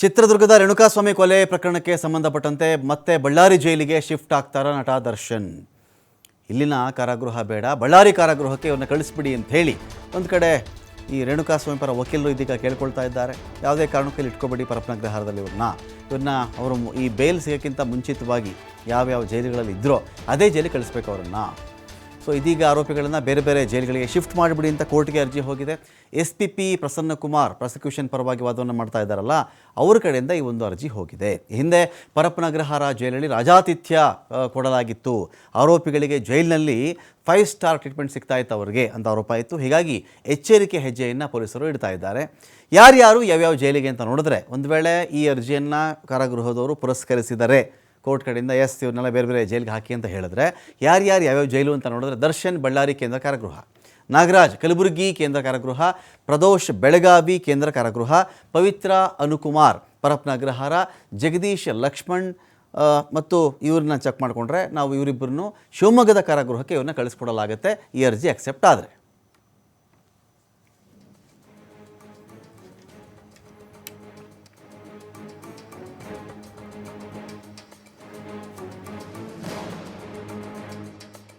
ಚಿತ್ರದುರ್ಗದ ರೇಣುಕಾಸ್ವಾಮಿ ಕೊಲೆ ಪ್ರಕರಣಕ್ಕೆ ಸಂಬಂಧಪಟ್ಟಂತೆ ಮತ್ತೆ ಬಳ್ಳಾರಿ ಜೈಲಿಗೆ ಶಿಫ್ಟ್ ಆಗ್ತಾರ ನಟ ದರ್ಶನ್. ಇಲ್ಲಿನ ಕಾರಾಗೃಹ ಬೇಡ, ಬಳ್ಳಾರಿ ಕಾರಾಗೃಹಕ್ಕೆ ಇವನ್ನ ಕಳಿಸ್ಬಿಡಿ ಅಂತ ಹೇಳಿ ಒಂದು ಕಡೆ ಈ ರೇಣುಕಾಸ್ವಾಮಿ ಪರ ವಕೀಲರು ಇದೀಗ ಕೇಳ್ಕೊಳ್ತಾ ಇದ್ದಾರೆ. ಯಾವುದೇ ಕಾರಣಕ್ಕೆ ಇಲ್ಲಿ ಇಟ್ಕೋಬೇಡಿ ಪರಪನಗ್ರಹಾರದಲ್ಲಿ ಇವ್ರನ್ನ. ಇವ್ರನ್ನ ಅವರು ಈ ಬೇಲ್ ಸಿಗೋಕ್ಕಿಂತ ಮುಂಚಿತವಾಗಿ ಯಾವ್ಯಾವ ಜೈಲುಗಳಲ್ಲಿ ಇದ್ರೋ, ಅದೇ ಜೈಲಿಗೆ ಕಳಿಸ್ಬೇಕು ಅವರನ್ನು. ಸೊ ಇದೀಗ ಆರೋಪಿಗಳನ್ನು ಬೇರೆ ಬೇರೆ ಜೈಲುಗಳಿಗೆ ಶಿಫ್ಟ್ ಮಾಡಿಬಿಡಿ ಅಂತ ಕೋರ್ಟ್ಗೆ ಅರ್ಜಿ ಹೋಗಿದೆ. S P P Prasanna Kumar prosecution ಪರವಾಗಿ ವಾದವನ್ನು ಮಾಡ್ತಾ ಇದ್ದಾರಲ್ಲ, ಅವ್ರ ಕಡೆಯಿಂದ ಈ ಒಂದು ಅರ್ಜಿ ಹೋಗಿದೆ. ಹಿಂದೆ ಪರಪ್ಪನಗ್ರಹಾರ ಜೈಲಲ್ಲಿ ರಾಜಾತಿಥ್ಯ ಕೊಡಲಾಗಿತ್ತು. ಆರೋಪಿಗಳಿಗೆ ಜೈಲಿನಲ್ಲಿ ಫೈವ್ ಸ್ಟಾರ್ ಟ್ರೀಟ್ಮೆಂಟ್ ಸಿಗ್ತಾ ಇತ್ತು ಅವರಿಗೆ ಅಂತ ಆರೋಪ ಇತ್ತು. ಹೀಗಾಗಿ ಎಚ್ಚರಿಕೆ ಹೆಜ್ಜೆಯನ್ನು ಪೊಲೀಸರು ಇಡ್ತಾ ಇದ್ದಾರೆ. ಯಾರ್ಯಾರು ಯಾವ್ಯಾವ ಜೈಲಿಗೆ ಅಂತ ನೋಡಿದ್ರೆ, ಒಂದು ವೇಳೆ ಈ ಅರ್ಜಿಯನ್ನು ಕಾರಾಗೃಹದವರು ಪುರಸ್ಕರಿಸಿದರೆ ಕೋರ್ಟ್ ಕಡೆಯಿಂದ ಎಸ್ ಇವ್ರನ್ನೆಲ್ಲ ಬೇರೆ ಬೇರೆ ಜೈಲಿಗೆ ಹಾಕಿ ಅಂತ ಹೇಳಿದ್ರೆ ಯಾರ್ಯಾರು ಯಾವ್ಯಾವ ಜೈಲು ಅಂತ ನೋಡಿದ್ರೆ ದರ್ಶನ್ ಬಳ್ಳಾರಿ ಕೇಂದ್ರ ಕಾರಾಗೃಹ, ನಾಗರಾಜ್ ಕಲಬುರಗಿ ಕೇಂದ್ರ ಕಾರಾಗೃಹ, ಪ್ರದೋಷ್ ಬೆಳಗಾವಿ ಕೇಂದ್ರ ಕಾರಾಗೃಹ, ಪವಿತ್ರ ಅನುಕುಮಾರ್ ಪರಪ್ನಗ್ರಹಾರ, ಜಗದೀಶ್ ಲಕ್ಷ್ಮಣ್ ಮತ್ತು ಇವ್ರನ್ನ ಚೆಕ್ ಮಾಡಿಕೊಂಡ್ರೆ ನಾವು ಇವರಿಬ್ಬರನ್ನು ಶಿವಮೊಗ್ಗದ ಕಾರಾಗೃಹಕ್ಕೆ ಇವ್ರನ್ನ ಕಳಿಸ್ಕೊಡಲಾಗುತ್ತೆ. ಈ ಅರ್ಜಿ ಅಕ್ಸೆಪ್ಟ್ ಆದರೆ.